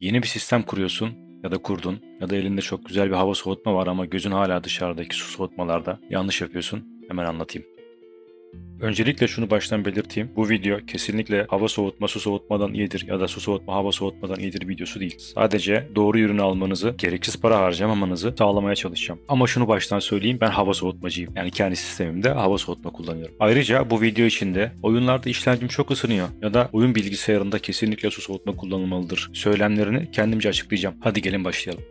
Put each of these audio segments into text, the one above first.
Yeni bir sistem kuruyorsun ya da kurdun ya da elinde çok güzel bir hava soğutma var ama gözün hala dışarıdaki su soğutmalarda yanlış yapıyorsun. Hemen anlatayım. Öncelikle şunu baştan belirteyim. Bu video kesinlikle hava soğutma su soğutmadan iyidir ya da su soğutma hava soğutmadan iyidir videosu değil. Sadece doğru ürünü almanızı, gereksiz para harcamamanızı sağlamaya çalışacağım. Ama şunu baştan söyleyeyim ben hava soğutmacıyım. Yani kendi sistemimde hava soğutma kullanıyorum. Ayrıca bu video içinde oyunlarda işlemcim çok ısınıyor ya da oyun bilgisayarında kesinlikle su soğutma kullanılmalıdır söylemlerini kendimce açıklayacağım. Hadi gelin başlayalım.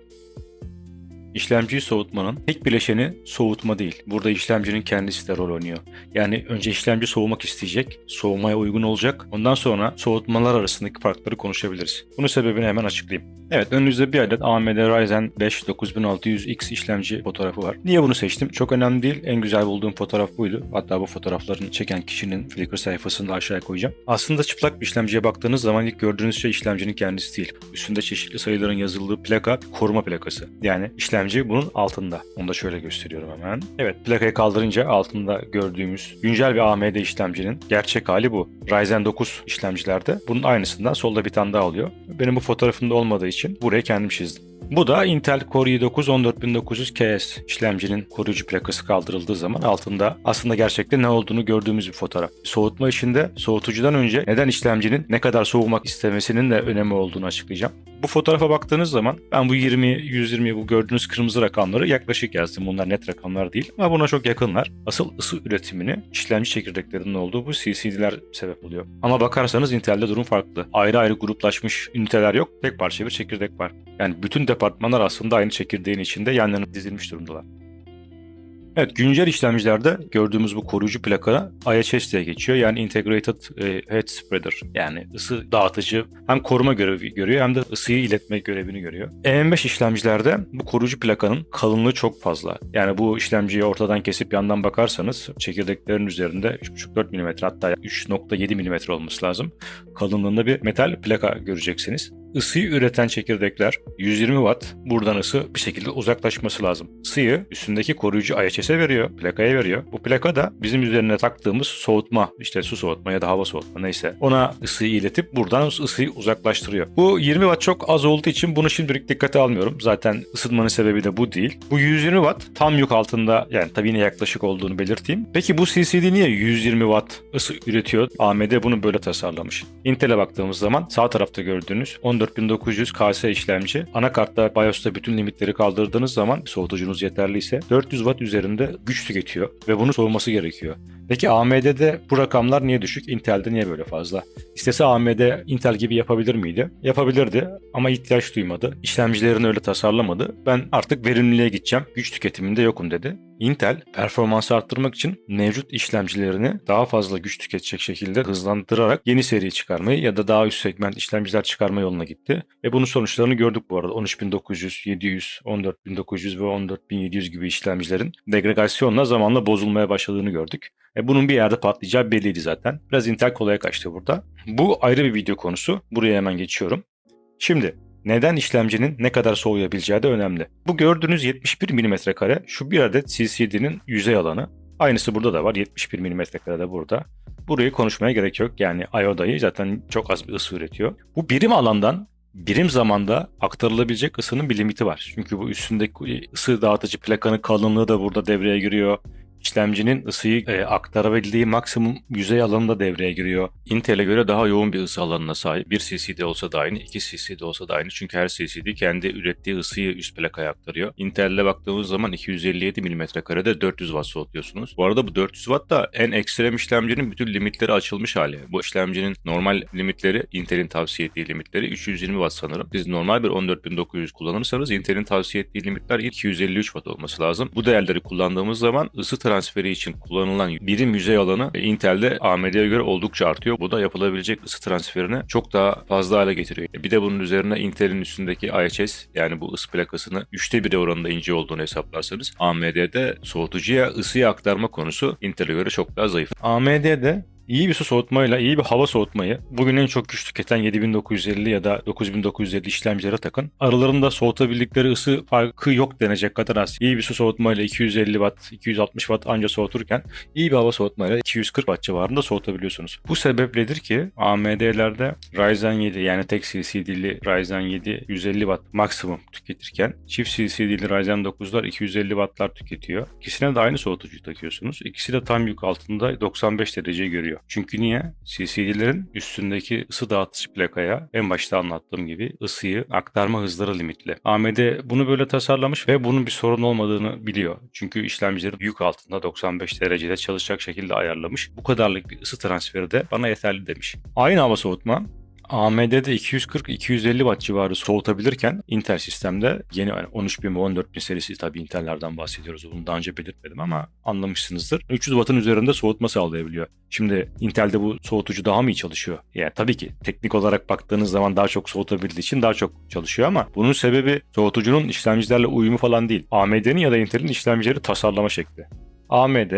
İşlemciyi soğutmanın tek bileşeni soğutma değil. Burada işlemcinin kendisi de rol oynuyor. Yani önce işlemci soğumak isteyecek, soğumaya uygun olacak. Ondan sonra soğutmalar arasındaki farkları konuşabiliriz. Bunun sebebini hemen açıklayayım. Evet önünüzde bir adet AMD Ryzen 5 9600X işlemci fotoğrafı var. Niye bunu seçtim? Çok önemli değil. En güzel bulduğum fotoğraf buydu. Hatta bu fotoğrafların çeken kişinin Flickr sayfasını da aşağıya koyacağım. Aslında çıplak bir işlemciye baktığınız zaman ilk gördüğünüz şey işlemcinin kendisi değil. Üstünde çeşitli sayıların yazıldığı plaka koruma plakası. Yani işlemci bunun altında. Onu da şöyle gösteriyorum hemen. Evet plakayı kaldırınca altında gördüğümüz güncel bir AMD işlemcinin gerçek hali bu. Ryzen 9 işlemcilerde bunun aynısından solda bir tane daha oluyor. Benim bu fotoğrafımda olmadığı için buraya kendim çizdim. Bu da Intel Core i9 14900KS işlemcinin koruyucu plakası kaldırıldığı zaman altında aslında gerçekte ne olduğunu gördüğümüz bir fotoğraf. Soğutma işinde soğutucudan önce neden işlemcinin ne kadar soğumak istemesinin de önemi olduğunu açıklayacağım. Bu fotoğrafa baktığınız zaman ben bu 20, 120 bu gördüğünüz kırmızı rakamları yaklaşık yazdım. Bunlar net rakamlar değil ama buna çok yakınlar. Asıl ısı üretimini işlemci çekirdeklerinin olduğu bu CCD'ler sebep oluyor. Ama bakarsanız Intel'de durum farklı. Ayrı ayrı gruplaşmış üniteler yok. Tek parça bir çekirdek var. Yani bütün departmanlar aslında aynı çekirdeğin içinde yan yana dizilmiş durumdalar. Evet, güncel işlemcilerde gördüğümüz bu koruyucu plaka IHS diye geçiyor. Yani Integrated e, Heat Spreader. Yani ısı dağıtıcı hem koruma görevi görüyor hem de ısıyı iletme görevini görüyor. EM5 işlemcilerde bu koruyucu plakanın kalınlığı çok fazla. Yani bu işlemciyi ortadan kesip yandan bakarsanız çekirdeklerin üzerinde 3.5-4 mm hatta 3.7 mm olması lazım. Kalınlığında bir metal plaka göreceksiniz. Isıyı üreten çekirdekler 120 watt buradan ısı bir şekilde uzaklaşması lazım. Isıyı üstündeki koruyucu IHS'e veriyor, plakaya veriyor. Bu plaka da bizim üzerine taktığımız soğutma, işte su soğutma ya da hava soğutma neyse ona ısıyı iletip buradan ısıyı uzaklaştırıyor. Bu 20 watt çok az olduğu için bunu şimdilik dikkate almıyorum. Zaten ısınmanın sebebi de bu değil. Bu 120 watt tam yük altında yani tabii yine yaklaşık olduğunu belirteyim. Peki bu CCD niye 120 watt ısı üretiyor? AMD bunu böyle tasarlamış. Intel'e baktığımız zaman sağ tarafta gördüğünüz 14900 KS işlemci. Anakartta BIOS'ta bütün limitleri kaldırdığınız zaman soğutucunuz yeterliyse 400 watt üzerinde güç tüketiyor ve bunu soğuması gerekiyor. Peki AMD'de bu rakamlar niye düşük? Intel'de niye böyle fazla? İstese AMD Intel gibi yapabilir miydi? Yapabilirdi ama ihtiyaç duymadı. İşlemcilerini öyle tasarlamadı. Ben artık verimliliğe gideceğim. Güç tüketiminde yokum dedi. Intel performansı arttırmak için mevcut işlemcilerini daha fazla güç tüketecek şekilde hızlandırarak yeni seri çıkarmayı ya da daha üst segment işlemciler çıkarma yoluna gitti. Ve bunun sonuçlarını gördük bu arada. 13900, 700, 14900 ve 14700 gibi işlemcilerin degregasyonla zamanla bozulmaya başladığını gördük. E bunun bir yerde patlayacağı belliydi zaten. Biraz Intel kolaya kaçtı burada. Bu ayrı bir video konusu. Buraya hemen geçiyorum. Şimdi neden işlemcinin ne kadar soğuyabileceği de önemli. Bu gördüğünüz 71 mm kare şu bir adet CCD'nin yüzey alanı. Aynısı burada da var 71 mm kare de burada. Burayı konuşmaya gerek yok. Yani IO'dayı zaten çok az bir ısı üretiyor. Bu birim alandan birim zamanda aktarılabilecek ısının bir limiti var. Çünkü bu üstündeki ısı dağıtıcı plakanın kalınlığı da burada devreye giriyor. İşlemcinin ısıyı e, aktarabildiği maksimum yüzey alanı da devreye giriyor. Intel'e göre daha yoğun bir ısı alanına sahip. 1 CCD olsa da aynı, 2 CCD olsa da aynı. Çünkü her CCD kendi ürettiği ısıyı üst plakaya aktarıyor. Intel'le baktığımız zaman 257 mm karede 400 watt soğutuyorsunuz. Bu arada bu 400 watt da en ekstrem işlemcinin bütün limitleri açılmış hali. Bu işlemcinin normal limitleri, Intel'in tavsiye ettiği limitleri 320 watt sanırım. Siz normal bir 14900 kullanırsanız Intel'in tavsiye ettiği limitler 253 watt olması lazım. Bu değerleri kullandığımız zaman ısı transferi için kullanılan birim yüzey alanı Intel'de AMD'ye göre oldukça artıyor. Bu da yapılabilecek ısı transferini çok daha fazla hale getiriyor. Bir de bunun üzerine Intel'in üstündeki IHS yani bu ısı plakasını 3'te 1 oranında ince olduğunu hesaplarsanız AMD'de soğutucuya ısıyı aktarma konusu Intel'e göre çok daha zayıf. AMD'de İyi bir su soğutmayla iyi bir hava soğutmayı bugün en çok güç tüketen 7950 ya da 9950 işlemcilere takın. Aralarında soğutabildikleri ısı farkı yok denecek kadar az. İyi bir su soğutmayla 250 watt, 260 watt anca soğuturken iyi bir hava soğutmayla 240 watt civarında soğutabiliyorsunuz. Bu sebepledir ki AMD'lerde Ryzen 7 yani tek CCD'li Ryzen 7 150 watt maksimum tüketirken çift CCD'li Ryzen 9'lar 250 wattlar tüketiyor. İkisine de aynı soğutucuyu takıyorsunuz. İkisi de tam yük altında 95 derece görüyor. Çünkü niye? CCD'lerin üstündeki ısı dağıtıcı plakaya en başta anlattığım gibi ısıyı aktarma hızları limitli. AMD bunu böyle tasarlamış ve bunun bir sorun olmadığını biliyor. Çünkü işlemcileri yük altında 95 derecede çalışacak şekilde ayarlamış. Bu kadarlık bir ısı transferi de bana yeterli demiş. Aynı hava soğutma AMD'de 240-250 watt civarı soğutabilirken Intel sistemde yeni yani 13000 ve 14000 serisi tabii Intel'lerden bahsediyoruz. Bunu daha önce belirtmedim ama anlamışsınızdır. 300 wattın üzerinde soğutma sağlayabiliyor. Şimdi Intel'de bu soğutucu daha mı iyi çalışıyor? Yani tabii ki teknik olarak baktığınız zaman daha çok soğutabildiği için daha çok çalışıyor ama bunun sebebi soğutucunun işlemcilerle uyumu falan değil. AMD'nin ya da Intel'in işlemcileri tasarlama şekli. AMD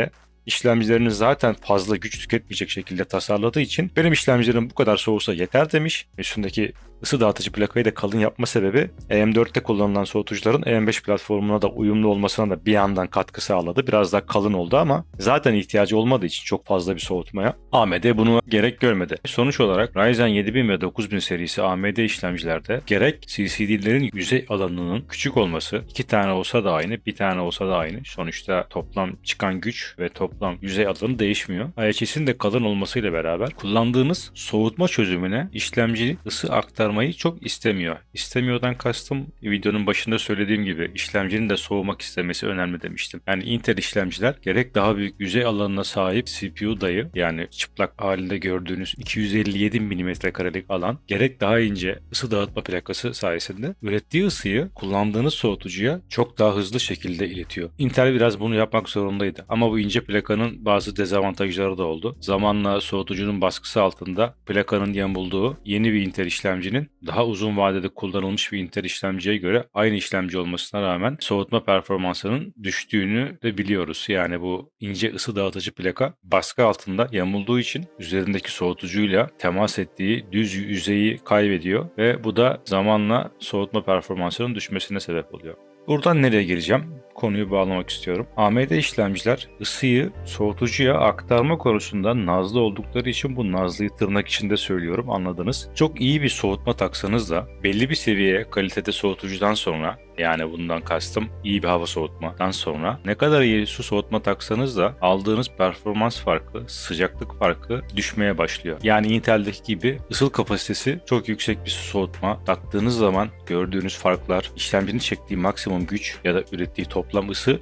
işlemcilerini zaten fazla güç tüketmeyecek şekilde tasarladığı için benim işlemcilerim bu kadar soğusa yeter demiş. Üstündeki ısı dağıtıcı plakayı da kalın yapma sebebi AM4'te kullanılan soğutucuların AM5 platformuna da uyumlu olmasına da bir yandan katkı sağladı. Biraz daha kalın oldu ama zaten ihtiyacı olmadığı için çok fazla bir soğutmaya AMD bunu gerek görmedi. Sonuç olarak Ryzen 7000 ve 9000 serisi AMD işlemcilerde gerek CCD'lerin yüzey alanının küçük olması, iki tane olsa da aynı, bir tane olsa da aynı. Sonuçta toplam çıkan güç ve toplam yüzey alanı değişmiyor. IHS'in de kalın olmasıyla beraber kullandığınız soğutma çözümüne işlemci ısı aktar aktarmayı çok istemiyor. İstemiyordan kastım videonun başında söylediğim gibi işlemcinin de soğumak istemesi önemli demiştim. Yani Intel işlemciler gerek daha büyük yüzey alanına sahip CPU dayı yani çıplak halinde gördüğünüz 257 mm karelik alan gerek daha ince ısı dağıtma plakası sayesinde ürettiği ısıyı kullandığınız soğutucuya çok daha hızlı şekilde iletiyor. Intel biraz bunu yapmak zorundaydı ama bu ince plakanın bazı dezavantajları da oldu. Zamanla soğutucunun baskısı altında plakanın yamulduğu yeni bir Intel işlemcinin daha uzun vadede kullanılmış bir Intel işlemciye göre aynı işlemci olmasına rağmen soğutma performansının düştüğünü de biliyoruz. Yani bu ince ısı dağıtıcı plaka baskı altında yamulduğu için üzerindeki soğutucuyla temas ettiği düz yüzeyi kaybediyor ve bu da zamanla soğutma performansının düşmesine sebep oluyor. Buradan nereye gireceğim? Konuyu bağlamak istiyorum. AMD işlemciler ısıyı soğutucuya aktarma konusunda nazlı oldukları için bu nazlıyı tırnak içinde söylüyorum anladınız. Çok iyi bir soğutma taksanız da belli bir seviyeye kalitede soğutucudan sonra yani bundan kastım iyi bir hava soğutmadan sonra ne kadar iyi su soğutma taksanız da aldığınız performans farkı, sıcaklık farkı düşmeye başlıyor. Yani Intel'deki gibi ısıl kapasitesi çok yüksek bir su soğutma taktığınız zaman gördüğünüz farklar, işlemcinin çektiği maksimum güç ya da ürettiği toplam ısı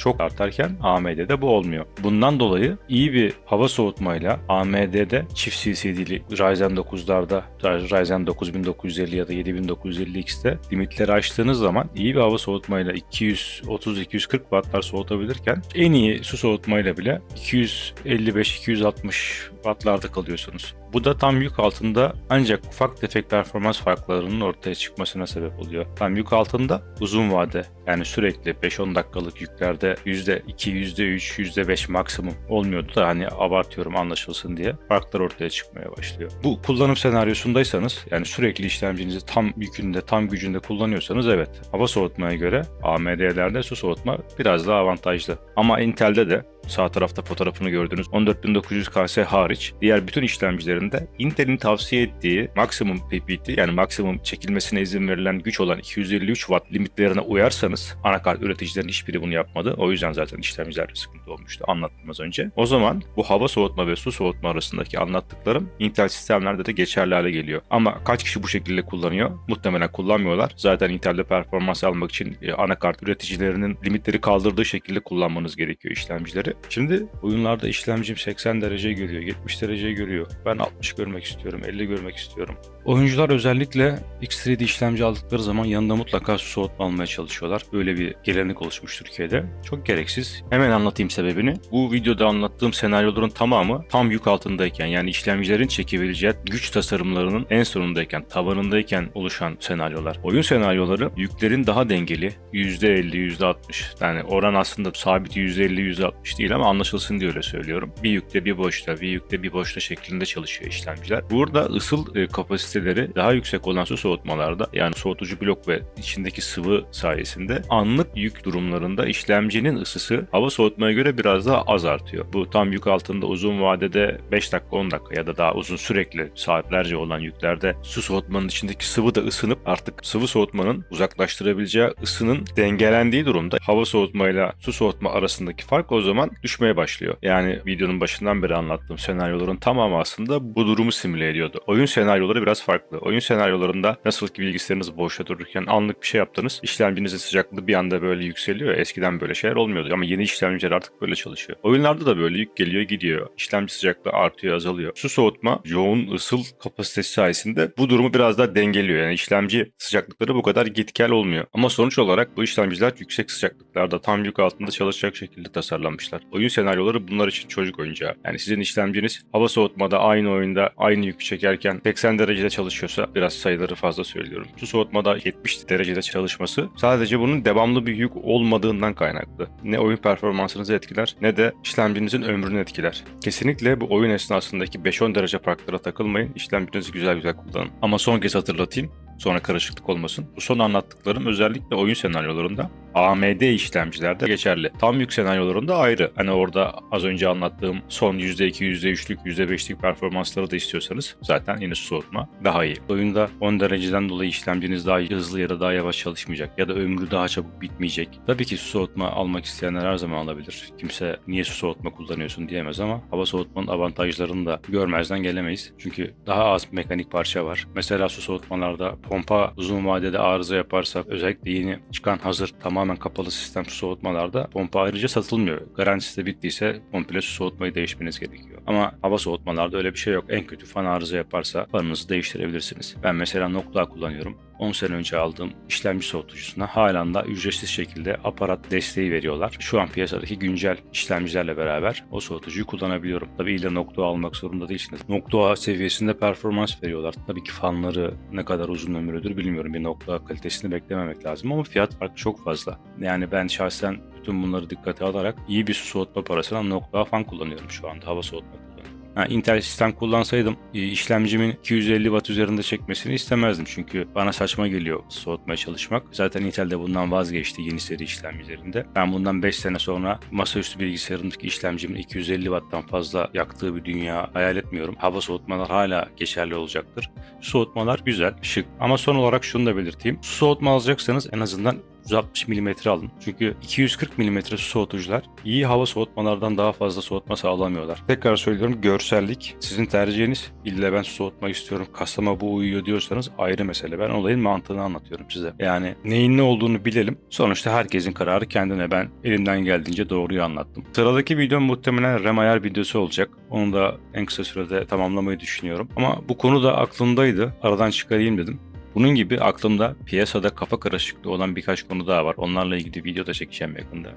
çok artarken AMD'de bu olmuyor. Bundan dolayı iyi bir hava soğutmayla AMD'de çift CCD'li Ryzen 9'larda Ryzen 9950 ya da 7950X'te limitleri aştığınız zaman iyi bir hava soğutmayla 230-240 wattlar soğutabilirken en iyi su soğutmayla bile 255-260 wattlarda kalıyorsunuz. Bu da tam yük altında ancak ufak tefek performans farklarının ortaya çıkmasına sebep oluyor. Tam yük altında uzun vade yani sürekli 5-10 dakikalık yüklerde %2, %3, %5 maksimum olmuyordu da hani abartıyorum anlaşılsın diye farklar ortaya çıkmaya başlıyor. Bu kullanım senaryosundaysanız yani sürekli işlemcinizi tam yükünde, tam gücünde kullanıyorsanız evet hava soğutmaya göre AMD'lerde su soğutma biraz daha avantajlı. Ama Intel'de de sağ tarafta fotoğrafını gördüğünüz 14900KS hariç diğer bütün işlemcilerinde Intel'in tavsiye ettiği maksimum PPT yani maksimum çekilmesine izin verilen güç olan 253 Watt limitlerine uyarsanız anakart üreticilerin hiçbiri bunu yapmadı. O yüzden zaten işlemcilerde sıkıntı olmuştu anlattım az önce. O zaman bu hava soğutma ve su soğutma arasındaki anlattıklarım Intel sistemlerde de geçerli hale geliyor. Ama kaç kişi bu şekilde kullanıyor? Muhtemelen kullanmıyorlar. Zaten Intel'de performans almak için e, anakart üreticilerinin limitleri kaldırdığı şekilde kullanmanız gerekiyor işlemcileri. Şimdi oyunlarda işlemcim 80 derece görüyor, 70 derece görüyor. Ben 60 görmek istiyorum, 50 görmek istiyorum. Oyuncular özellikle X3D işlemci aldıkları zaman yanında mutlaka su soğutma almaya çalışıyorlar. Böyle bir gelenek oluşmuş Türkiye'de. Çok gereksiz. Hemen anlatayım sebebini. Bu videoda anlattığım senaryoların tamamı tam yük altındayken yani işlemcilerin çekebileceği güç tasarımlarının en sonundayken, tavanındayken oluşan senaryolar. Oyun senaryoları yüklerin daha dengeli %50, %60 yani oran aslında sabit %50, %60 değil ama anlaşılsın diye öyle söylüyorum. Bir yükte bir boşta, bir yükte bir boşta şeklinde çalışıyor işlemciler. Burada ısıl e, kapasiteleri daha yüksek olan su soğutmalarda yani soğutucu blok ve içindeki sıvı sayesinde anlık yük durumlarında işlemcinin ısısı hava soğutmaya göre biraz daha az artıyor. Bu tam yük altında uzun vadede 5 dakika 10 dakika ya da daha uzun sürekli saatlerce olan yüklerde su soğutmanın içindeki sıvı da ısınıp artık sıvı soğutmanın uzaklaştırabileceği ısının dengelendiği durumda hava soğutmayla su soğutma arasındaki fark o zaman düşmeye başlıyor. Yani videonun başından beri anlattığım senaryoların tamamı aslında bu durumu simüle ediyordu. Oyun senaryoları biraz farklı. Oyun senaryolarında nasıl ki bilgisayarınız boşta dururken anlık bir şey yaptınız. işlemcinizin sıcaklığı bir anda böyle yükseliyor. Eskiden böyle şeyler olmuyordu ama yeni işlemciler artık böyle çalışıyor. Oyunlarda da böyle yük geliyor gidiyor. İşlemci sıcaklığı artıyor azalıyor. Su soğutma yoğun ısıl kapasitesi sayesinde bu durumu biraz daha dengeliyor. Yani işlemci sıcaklıkları bu kadar gitgel olmuyor. Ama sonuç olarak bu işlemciler yüksek sıcaklıklarda tam yük altında çalışacak şekilde tasarlanmışlar. Oyun senaryoları bunlar için çocuk oyuncağı. Yani sizin işlemciniz hava soğutmada aynı oyunda aynı yükü çekerken 80 derecede çalışıyorsa biraz sayıları fazla söylüyorum. Su soğutmada 70 derecede çalışması sadece bunun devamlı bir yük olmadığından kaynaklı. Ne oyun performansınızı etkiler ne de işlemcinizin ömrünü etkiler. Kesinlikle bu oyun esnasındaki 5-10 derece farklara takılmayın. İşlemcinizi güzel güzel kullanın. Ama son kez hatırlatayım. Sonra karışıklık olmasın. Bu son anlattıklarım özellikle oyun senaryolarında AMD işlemcilerde geçerli. Tam yük senaryolarında ayrı. Hani orada az önce anlattığım son %2, %3'lük, %5'lik performansları da istiyorsanız zaten yine su soğutma daha iyi. Oyunda 10 dereceden dolayı işlemciniz daha hızlı ya da daha yavaş çalışmayacak ya da ömrü daha çabuk bitmeyecek. Tabii ki su soğutma almak isteyenler her zaman alabilir. Kimse niye su soğutma kullanıyorsun diyemez ama hava soğutmanın avantajlarını da görmezden gelemeyiz. Çünkü daha az mekanik parça var. Mesela su soğutmalarda pompa uzun vadede arıza yaparsa özellikle yeni çıkan hazır tamamen kapalı sistem soğutmalarda pompa ayrıca satılmıyor. Garantisi de bittiyse komple soğutmayı değişmeniz gerekiyor. Ama hava soğutmalarda öyle bir şey yok. En kötü fan arıza yaparsa fanınızı değiştirebilirsiniz. Ben mesela Nokta kullanıyorum. 10 sene önce aldığım işlemci soğutucusuna halen da ücretsiz şekilde aparat desteği veriyorlar. Şu an piyasadaki güncel işlemcilerle beraber o soğutucuyu kullanabiliyorum. Tabii illa Nokta almak zorunda değilsiniz. Nokta seviyesinde performans veriyorlar. Tabii ki fanları ne kadar uzun ömürlüdür bilmiyorum. Bir Nokta kalitesini beklememek lazım ama fiyat farkı çok fazla. Yani ben şahsen bütün bunları dikkate alarak iyi bir su soğutma parasına Nokta fan kullanıyorum şu anda. Hava soğutma. Ha, Intel sistem kullansaydım e, işlemcimin 250 watt üzerinde çekmesini istemezdim. Çünkü bana saçma geliyor soğutmaya çalışmak. Zaten Intel de bundan vazgeçti yeni seri işlemcilerinde. Ben bundan 5 sene sonra masaüstü bilgisayarımdaki işlemcimin 250 watttan fazla yaktığı bir dünya hayal etmiyorum. Hava soğutmalar hala geçerli olacaktır. Soğutmalar güzel, şık. Ama son olarak şunu da belirteyim. Soğutma alacaksanız en azından 160 mm alın. Çünkü 240 mm soğutucular iyi hava soğutmalardan daha fazla soğutma sağlamıyorlar. Tekrar söylüyorum görsellik sizin tercihiniz. İlle ben su soğutmak istiyorum. Kasama bu uyuyor diyorsanız ayrı mesele. Ben olayın mantığını anlatıyorum size. Yani neyin ne olduğunu bilelim. Sonuçta herkesin kararı kendine. Ben elimden geldiğince doğruyu anlattım. Sıradaki videom muhtemelen RAM ayar videosu olacak. Onu da en kısa sürede tamamlamayı düşünüyorum. Ama bu konu da aklımdaydı. Aradan çıkarayım dedim. Bunun gibi aklımda piyasada kafa karışıklığı olan birkaç konu daha var. Onlarla ilgili video da çekeceğim yakında.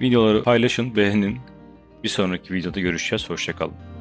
Videoları paylaşın, beğenin. Bir sonraki videoda görüşeceğiz. Hoşçakalın.